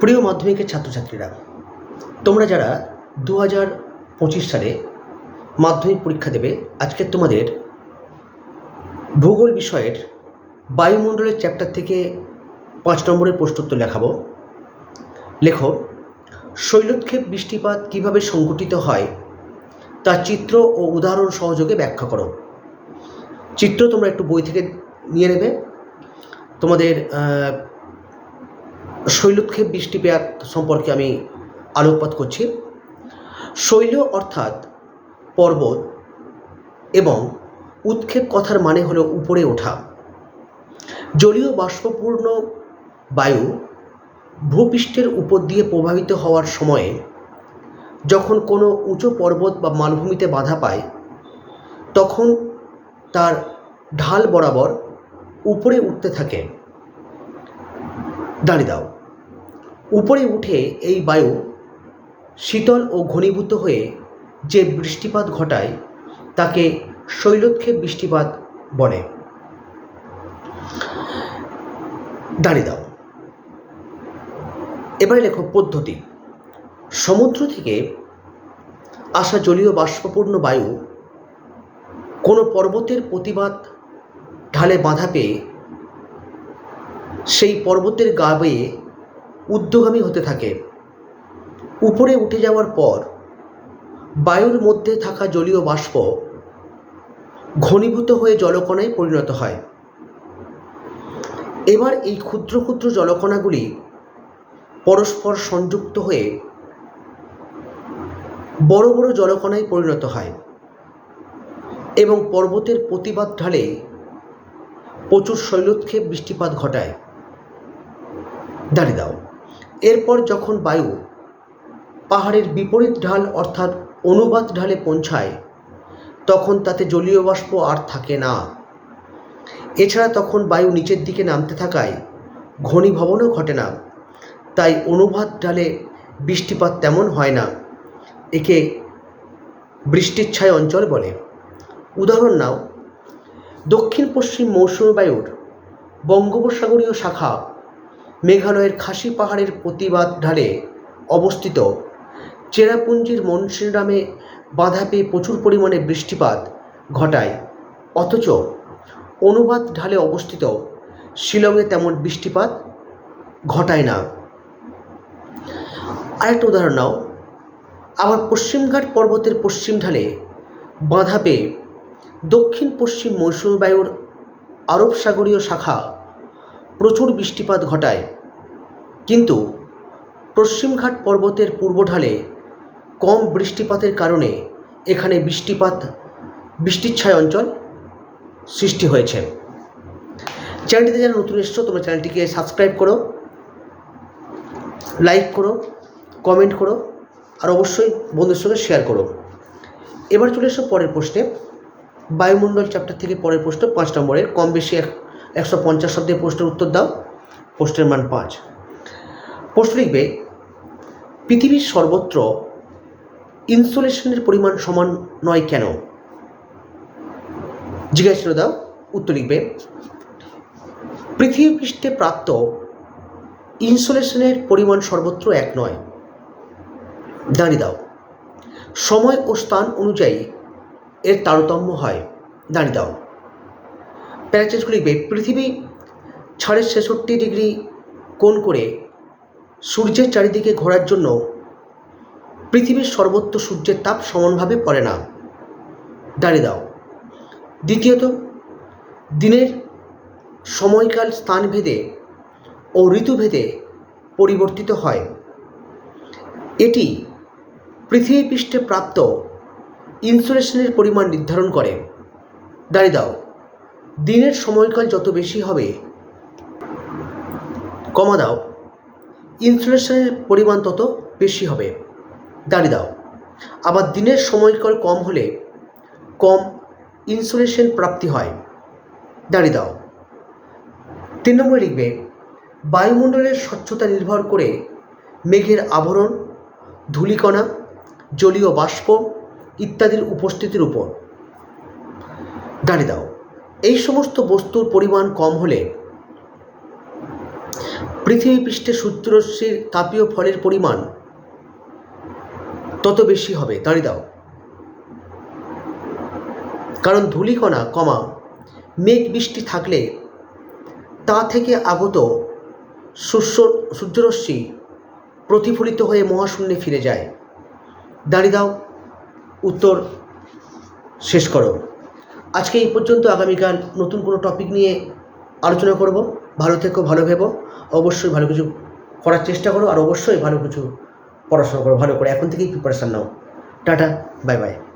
প্রিয় মাধ্যমিকের ছাত্রছাত্রীরা, তোমরা যারা দু হাজার পঁচিশ সালে মাধ্যমিক পরীক্ষা দেবে, আজকে তোমাদের ভূগোল বিষয়ের বায়ুমণ্ডলের চ্যাপ্টার থেকে পাঁচ নম্বরের প্রশ্নোত্তর লেখাবো। লেখো শৈলোৎক্ষেপ বৃষ্টিপাত কীভাবে সংঘটিত হয় তার চিত্র ও উদাহরণ সহযোগে ব্যাখ্যা করো। চিত্র তোমরা একটু বই থেকে নিয়ে নেবে। তোমাদের শৈলোৎক্ষেপ বৃষ্টিপাত সম্পর্কে আমি আলোকপাত করছি। শৈল অর্থাৎ পর্বত এবং উৎক্ষেপ কথার মানে হলো উপরে ওঠা। জলীয় বাষ্পপূর্ণ বায়ু ভূপৃষ্ঠের উপর দিয়ে প্রবাহিত হওয়ার সময়ে যখন কোনো উঁচু পর্বত বা মালভূমিতে বাধা পায়, তখন তার ঢাল বরাবর উপরে উঠতে থাকে। দাঁড়িয়ে দাও। উপরে উঠে এই বায়ু শীতল ও ঘনীভূত হয়ে যে বৃষ্টিপাত ঘটায়, তাকে শৈলক্ষেপ বৃষ্টিপাত বলে। দাঁড়িয়ে দাও। এবারে লেখো পদ্ধতি। সমুদ্র থেকে আসা জলীয় বাষ্পপূর্ণ বায়ু কোনো পর্বতের প্রতিবাদ ঢালে বাধা পেয়ে সেই পর্বতের গা বেয়ে ঊর্ধ্বগামী হতে থাকে। উপরে উঠে যাওয়ার পর বায়ুর মধ্যে থাকা জলীয় বাষ্প ঘনীভূত হয়ে জলকণায় পরিণত হয়। এবার এই ক্ষুদ্র ক্ষুদ্র জলকণাগুলি পরস্পর সংযুক্ত হয়ে বড় বড় জলকণায় পরিণত হয় এবং পর্বতের প্রতিবাদ ঢালে প্রচুর শৈলোৎক্ষেপ বৃষ্টিপাত ঘটায়। দাঁড়িয়ে দাও। এরপর যখন বায়ু পাহাড়ের বিপরীত ঢাল অর্থাৎ অনুবাদ ঢালে পৌঁছায়, তখন তাতে জলীয় বাষ্প আর থাকে না। এছাড়া তখন বায়ু নিচের দিকে নামতে থাকায় ঘনীভবনও ঘটে না। তাই অনুবাদ ঢালে বৃষ্টিপাত তেমন হয় না, একে বৃষ্টিচ্ছায় অঞ্চল বলে। উদাহরণ নাও দক্ষিণ পশ্চিম মৌসুমী বায়ুর বঙ্গোপসাগরীয় শাখা মেঘালয়ের খাসি পাহাড়ের প্রতিবাদ ঢালে অবস্থিত। চেরাপুঞ্জির মনসিনরামে বাধা পেয়ে প্রচুর পরিমাণে বৃষ্টিপাত ঘটায়। অথচ অনুবাদ ঢালে অবস্থিত, শিলংয়ে তেমন বৃষ্টিপাত ঘটায় না। আরেকটা উদাহরণ নাও। আবার পশ্চিমঘাট পর্বতের পশ্চিম ঢালে বাধা পেয়ে দক্ষিণ পশ্চিম মৌসুমী বায়ুর আরব সাগরীয় শাখা প্রচুর বৃষ্টিপাত ঘটায়। কিন্তু পশ্চিমঘাট পর্বতের পূর্ব ঢালে কম বৃষ্টিপাতের কারণে এখানে বৃষ্টিপাত বৃষ্টিচ্ছায় অঞ্চল সৃষ্টি হয়েছে। চ্যানেলটিতে যারা নতুন এসছো, তোমরা চ্যানেলটিকে সাবস্ক্রাইব করো, লাইক করো, কমেন্ট করো, আর অবশ্যই বন্ধুদের সঙ্গে শেয়ার করো। এবার চলে এসো পরের প্রশ্নে। বায়ুমণ্ডল চ্যাপ্টার থেকে পরের প্রশ্ন পাঁচ নম্বরের। কম বেশি এক একশো পঞ্চাশ শব্দের প্রশ্নের উত্তর দাও। প্রশ্নের মান পাঁচ। প্রশ্ন লিখবে, পৃথিবীর সর্বত্র ইনসুলেশনের পরিমাণ সমান নয় কেন? জিজ্ঞাসা দাও, উত্তর লিখবে, পৃথিবী পৃষ্ঠে প্রাপ্ত ইনসুলেশনের পরিমাণ সর্বত্র এক নয়। দাঁড়িয়ে দাও। সময় ও স্থান অনুযায়ী এর তারতম্য হয়। দাঁড়িয়ে দাও। প্যারাচেঞ্জগুলি লিখবে পৃথিবী সাড়ে ছেষট্টি ডিগ্রি কোণ করে সূর্যের চারিদিকে ঘোরার জন্য পৃথিবীর সর্বত্র সূর্যের তাপ সমানভাবে পড়ে না। দাঁড়িয়ে দাও। দ্বিতীয়ত, দিনের সময়কাল স্থানভেদে ও ঋতুভেদে পরিবর্তিত হয়। এটি পৃথিবী পৃষ্ঠে প্রাপ্ত ইনসুলেশনের পরিমাণ নির্ধারণ করে। দাঁড়িয়ে দাও। দিনের সময়কাল যত বেশি হবে, কমা দাও। ইনসুলেশনের পরিমাণ তত বেশি হবে। দাঁড়িয়ে দাও। আবার দিনের সময়কাল কম হলে কম ইনসুলেশন প্রাপ্তি হয়। দাঁড়িয়ে দাও। তিন নম্বরে লিখবে, বায়ুমণ্ডলের স্বচ্ছতা নির্ভর করে মেঘের আবরণ, ধূলিকণা, জলীয় বাষ্প ইত্যাদির উপস্থিতির উপর। দাঁড়িয়ে দাও। এই সমস্ত বস্তুর পরিমাণ কম হলে পৃথিবী পৃষ্ঠে সূর্যরশ্মির তাপীয় ফলের পরিমাণ তত বেশি হবে। দাঁড়িয়ে দাও। কারণ ধূলিকণা, কমা, মেঘ বৃষ্টি থাকলে তা থেকে আগত সূর্যরশ্মি প্রতিফলিত হয়ে মহাশূন্যে ফিরে যায়। দাঁড়িয়ে দাও। উত্তর শেষ করো। আজকে এই পর্যন্ত আগামীকাল নতুন কোনো টপিক নিয়ে আলোচনা করব। ভালো থেকো, ভালো ভেবো। অবশ্যই ভালো কিছু করার চেষ্টা করো আর অবশ্যই ভালো কিছু পড়াশোনা করো। ভালো করে এখন থেকেই প্রিপারেশান নাও। Tata bye bye